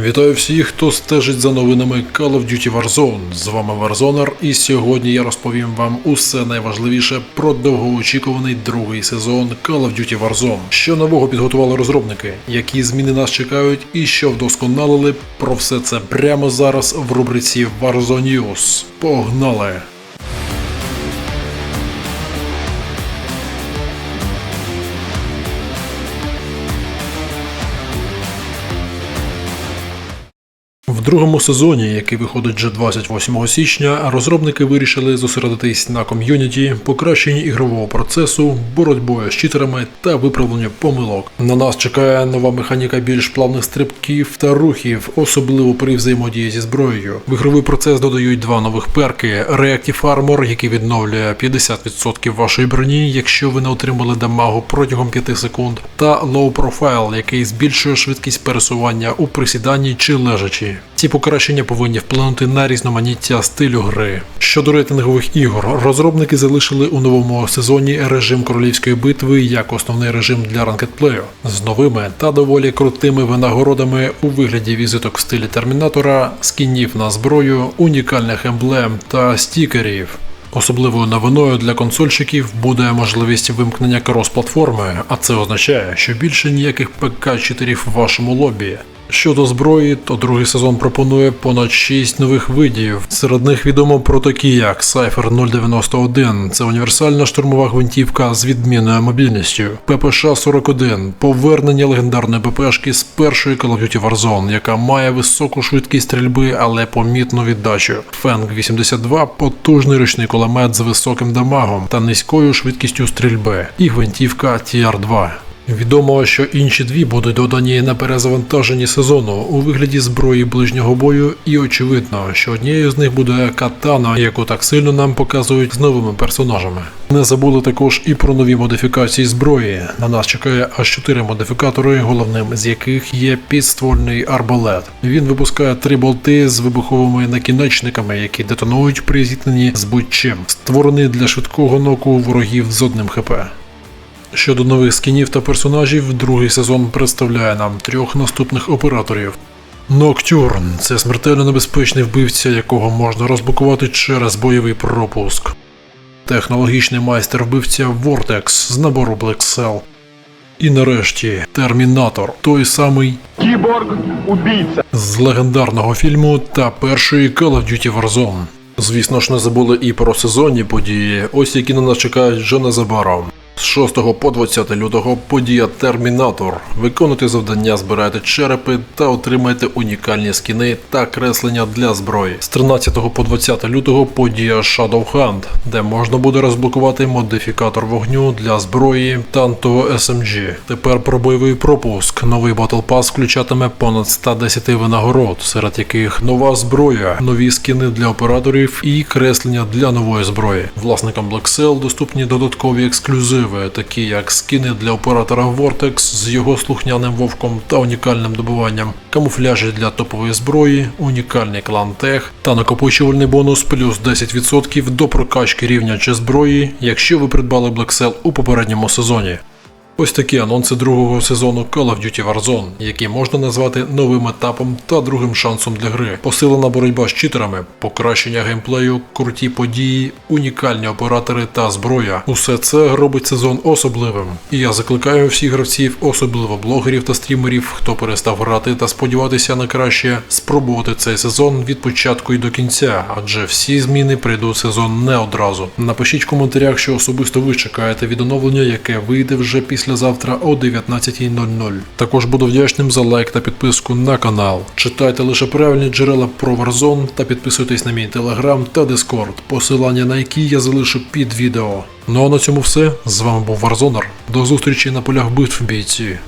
Вітаю всіх, хто стежить за новинами Call of Duty Warzone. З вами Warzonер, і сьогодні я розповім вам усе найважливіше про довгоочікуваний другий сезон Call of Duty Warzone. Що нового підготували розробники, які зміни нас чекають і що вдосконалили. Про все це прямо зараз в рубриці Warzone News. Погнали! Другому сезоні, який виходить вже 28 січня, розробники вирішили зосередитись на ком'юніті, покращенні ігрового процесу, боротьбою з читерами та виправленню помилок. На нас чекає нова механіка більш плавних стрибків та рухів, особливо при взаємодії зі зброєю. В ігровий процес додають два нових перки: Reactive Armor, який відновлює 50% вашої броні, якщо ви не отримали дамагу протягом 5 секунд, та Low Profile, який збільшує швидкість пересування у присіданні чи лежачі. Ці покращення повинні вплинути на різноманіття стилю гри. Щодо рейтингових ігор, розробники залишили у новому сезоні режим королівської битви як основний режим для ранкетплею з новими та доволі крутими винагородами у вигляді візиток в стилі термінатора, скінів на зброю, унікальних емблем та стікерів. Особливою новиною для консольщиків буде можливість вимкнення крос-платформи, а це означає, що більше ніяких ПК-читерів в вашому лобі. Щодо зброї, то другий сезон пропонує понад 6 нових видів. Серед них відомо про такі, як Cypher 091, це універсальна штурмова гвинтівка з відмінною мобільністю, ППШ-41, повернення легендарної ППшки з першої Call of Duty Warzone, яка має високу швидкість стрільби, але помітну віддачу. Фенг 82 потужний ручний кулемет з високим дамагом та низькою швидкістю стрільби, і гвинтівка TR2. Відомо, що інші дві будуть додані на перезавантаженні сезону у вигляді зброї ближнього бою, і очевидно, що однією з них буде катана, яку так сильно нам показують з новими персонажами. Не забули також і про нові модифікації зброї. На нас чекає аж 4 модифікатори, головним з яких є підствольний арбалет. Він випускає три болти з вибуховими накінечниками, які детонують при зіткненні з будь-чим, створений для швидкого ноку ворогів з одним хп. Щодо нових скінів та персонажів, другий сезон представляє нам трьох наступних операторів. Ноктюрн це смертельно небезпечний вбивця, якого можна розблокувати через бойовий пропуск. Технологічний майстер вбивця Vortex з набору Black Cell. І нарешті Термінатор, той самий Киборг-убийца. з легендарного фільму та першої Call of Duty Warzone. Звісно ж, не забули і про сезонні події, ось які на нас чекають вже незабаром. З 6 по 20 лютого подія Термінатор. Виконуйте завдання, збирайте черепи та отримайте унікальні скіни та креслення для зброї. З 13 по 20 лютого подія Shadow Hunt, де можна буде розблокувати модифікатор вогню для зброї танто SMG. Тепер про бойовий пропуск. Новий Battle Pass включатиме понад 110 винагород, серед яких нова зброя, нові скіни для операторів і креслення для нової зброї. Власникам Black Cell доступні додаткові ексклюзиви, такі як скини для оператора Vortex з його слухняним вовком та унікальним добуванням, камуфляжі для топової зброї, унікальний клан Тех та накопичувальний бонус плюс 10% до прокачки рівня чи зброї, якщо ви придбали Black Cell у попередньому сезоні. Ось такі анонси другого сезону Call of Duty Warzone, які можна назвати новим етапом та другим шансом для гри. Посилена боротьба з читерами, покращення геймплею, круті події, унікальні оператори та зброя. Усе це робить сезон особливим. І я закликаю всіх гравців, особливо блогерів та стрімерів, хто перестав грати та сподіватися на краще, спробувати цей сезон від початку і до кінця, адже всі зміни прийдуть сезон не одразу. Напишіть в коментарях, що особисто ви чекаєте від оновлення, яке вийде вже післязавтра о 19.00. Також буду вдячним за лайк та підписку на канал. Читайте лише правильні джерела про Warzone та підписуйтесь на мій телеграм та Дискорд, посилання на які я залишу під відео. Ну а на цьому все. З вами був Warzonер. До зустрічі на полях битв бійці.